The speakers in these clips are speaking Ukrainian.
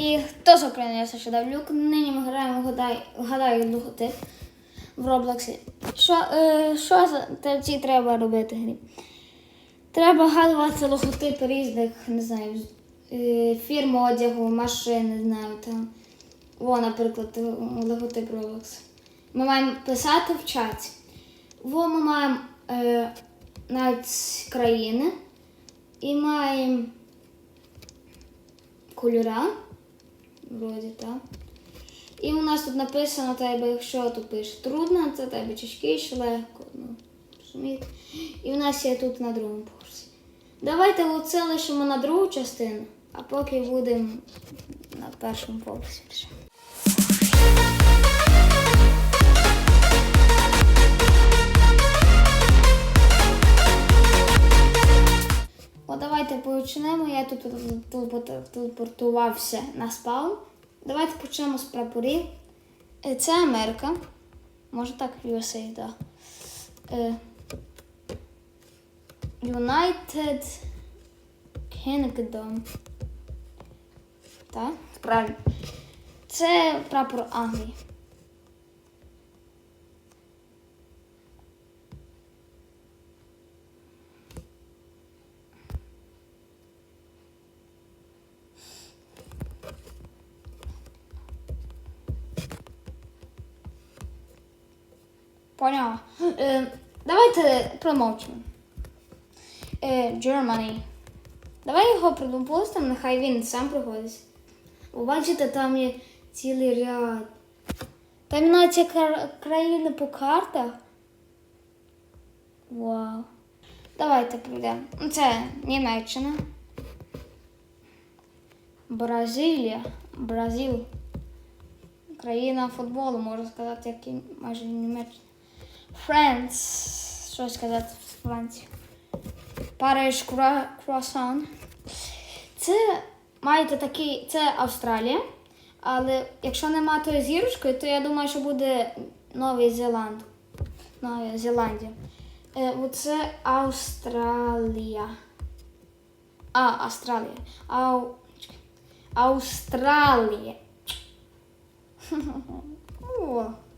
І хто з України, я Саша Давлюк. Нині ми граємо вгадай, вгадай логотип в Роблоксі. Що, е, що за ці треба робити грі? Треба вгадувати логотипи різних, не знаю, е, фірм одягу, машин, не знаю там. Во, наприклад, е, логотип Roblox. Ми маємо писати в чаті. Во ми маємо е, навіть країни і маємо кольора. Вроді так. І у нас тут написано тебе, якщо тут пише трудно, це тебе що легко. Ну, розумієте? І в нас є тут на другому поверсі. Давайте оце лишимо на другу частину, а поки будемо на першому поверсі. Почнемо. Я тут телепорт- телепортувався на спаун. Давайте почнемо з прапорів. Е, Це Америка. Може так, USA, так. Е, United Kingdom. Так, правильно. Це прапор Англії. Поняла. Е, давайте промовчимо. Е, Germany. Давай його пропустимо, нехай він сам приходить. Ви бачите, там є цілий ряд. Там навіть є країни по картах. Вау. Давайте прийдемо. Ну, Це Німеччина. Бразилія. Бразил. Країна футболу, можна сказати, як і майже Німеччина. Франц. Що сказати з Франції? Париж круасан. Це маєте такий. Це Австралія. Але якщо нема тої зірочки, то я думаю, що буде Новий Зеланд. Нова Зеландія. Е, оце Австралія. А, Австралія. Ау... Австралія.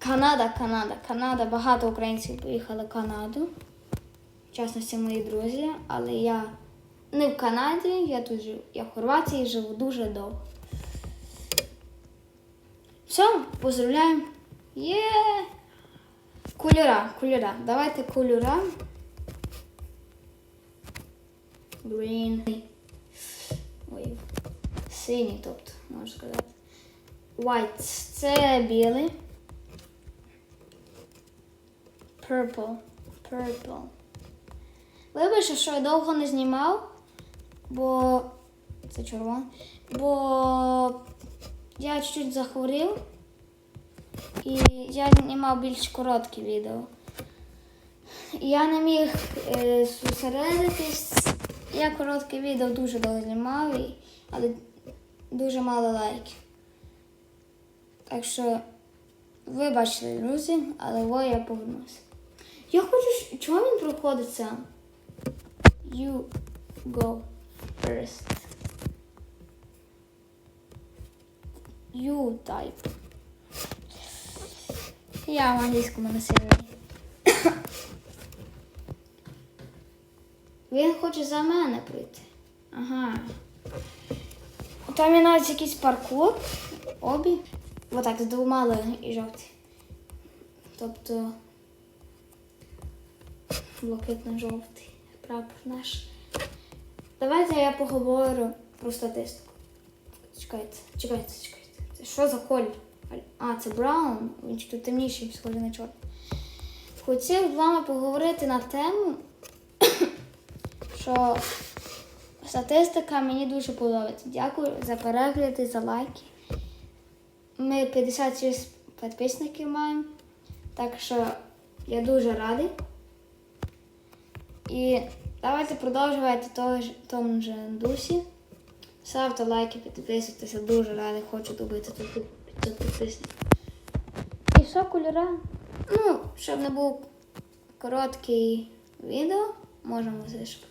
Канада, Канада, Канада. Багато українців поїхали в Канаду. В частності мої друзі, але я не в Канаді, я тут живу. Я в Хорватії живу дуже довго. Все, поздравляємо. Є! Кольора, кольора. Давайте кольора. Green. Ой. Синій, тобто, можна сказати. White. Це білий. Purple. Purple. Вибачте, що я довго не знімав, бо це червоний. Бо я чуть-чуть захворів і я знімав більш короткі відео. Я не міг е, зосередитись. Я коротке відео дуже довго знімав, але дуже мало лайків. Так що, вибачте, друзі, але во я повернуся. Я хочу, чого він проходить сам? You go first. You type. Я в англійському не сильний. Він хоче за мене прийти. Ага. Там є навіть якийсь паркур. Обі. Отак, з двома і жовті. Тобто блакитно-жовтий прапор наш. Давайте я поговорю про статистику. Чекайте, чекайте, чекайте. Це що за колір? А, це браун, він чуть темніший, схожий на чорний. Хотів з вами поговорити на тему, що статистика мені дуже подобається. Дякую за перегляди, за лайки. Ми 56 підписників маємо, так що я дуже радий. І давайте продовжувати ж- тому же дусі. Ставте лайки, підписуйтеся, дуже радий, хочу добити тут 500 підписників. І все, кольора. Ну, щоб не був короткий відео, можемо зашпати.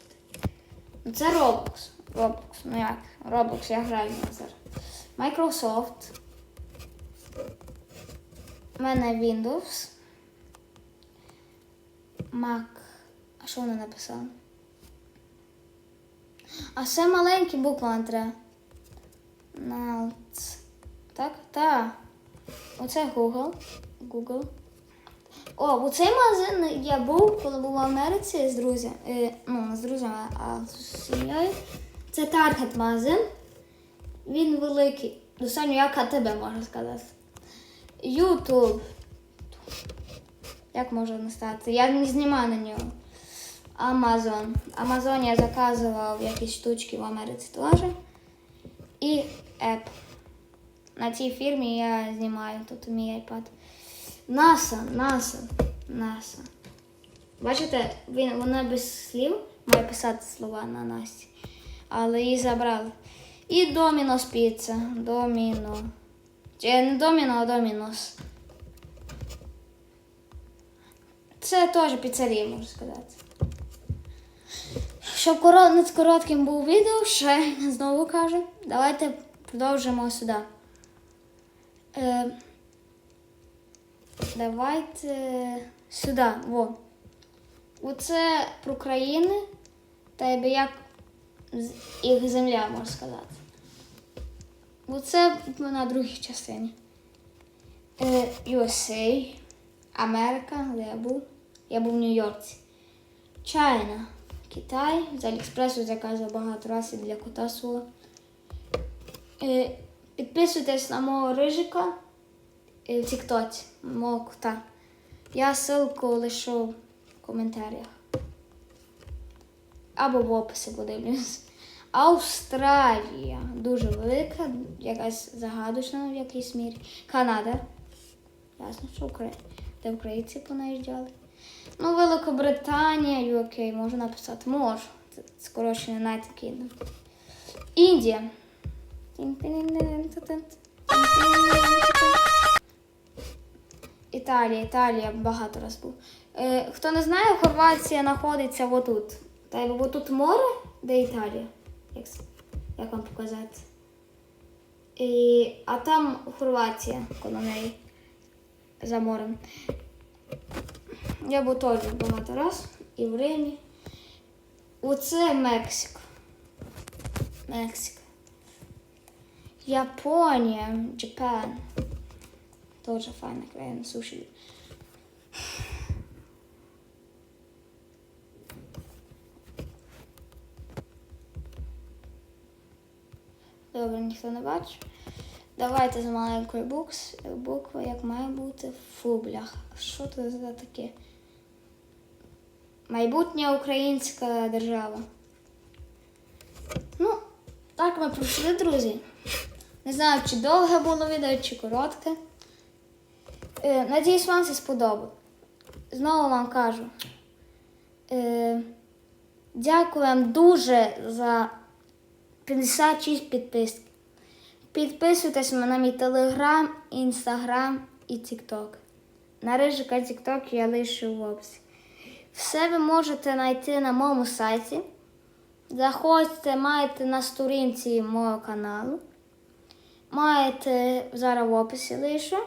Ну, Це Roblox. Roblox. Ну як? Roblox, я граю на зараз. Microsoft. У мене Windows. Mac. Що вона написала? А все маленькі букви треба. Налц. Так? Так. Оце Google. Google. О, у цей магазин я був, коли був в Америці з друзями. Е, ну, не з друзями, а з сім'єю. Це Target магазин. Він великий. Достатньо як АТБ, можна сказати. YouTube. Як можна не стати? Я не знімаю на нього. Amazon. Amazon я заказував якісь штучки в Америці теж. І App. На цій фірмі я знімаю тут мій iPad. NASA, NASA, NASA. Бачите, він, вона без слів має писати слова на Насті. Але її забрали. І Domino's Pizza. Доміно. Чи не Доміно, а Домінос. Це теж піцерія, можна сказати. Щоб коротко, коротким був відео, ще знову кажу, давайте продовжимо сюди. Е, давайте сюди. Во. Оце про країни, та якби як їх земля, можна сказати. Оце на другій частині. Е, USA, Америка, де я був. Я був в Нью-Йорці. Чайна, Китай. З Аліекспресу заказував багато разів для кота свого. Е, підписуйтесь на мого рижика е, в Тіктоці, мого кота. Я ссылку лишу в коментарях. Або в описі подивлюсь. Австралія дуже велика, якась загадочна в якійсь мірі. Канада. Ясно, що Україна. Де українці понаїжджали. Ну, Великобританія, UK, можу написати. Можу. Це скорочений Kingdom. Індія. Італія, Італія багато раз був. Е, хто не знає, Хорватія знаходиться отут. Та й отут море, де Італія. Як, як вам показати? І, а там Хорватія коло неї за морем. Я був теж багато раз і в Римі. Оце Мексика. Мексика. Японія, Джапан. Тоже файна країна, суші. Добре, ніхто не бачить. Давайте з маленької букс, букви, як має бути. Фу, блях. Що це за таке? Майбутня українська держава. Ну, так ми пройшли, друзі. Не знаю, чи довге було відео, чи коротке. Е, надіюсь, вам це сподобалось. Знову вам кажу. Е, дякую вам дуже за 56 підписок. Підписуйтесь на мій телеграм, інстаграм і тікток. На рижика тікток я лишу в описі. Все ви можете знайти на моєму сайті. Заходьте, маєте на сторінці мого каналу. Маєте зараз в описі лише.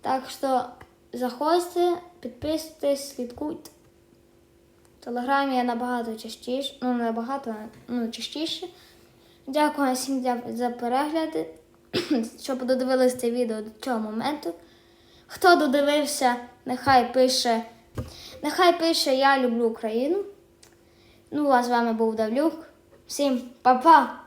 Так що заходьте, підписуйтесь, слідкуйте. В телеграмі я набагато частіше, ну набагато, ну частіше. Дякую всім за, перегляди, що додивились це відео до цього моменту. Хто додивився, нехай пише, нехай пише Я люблю Україну. Ну, а з вами був Давлюк. Всім па-па!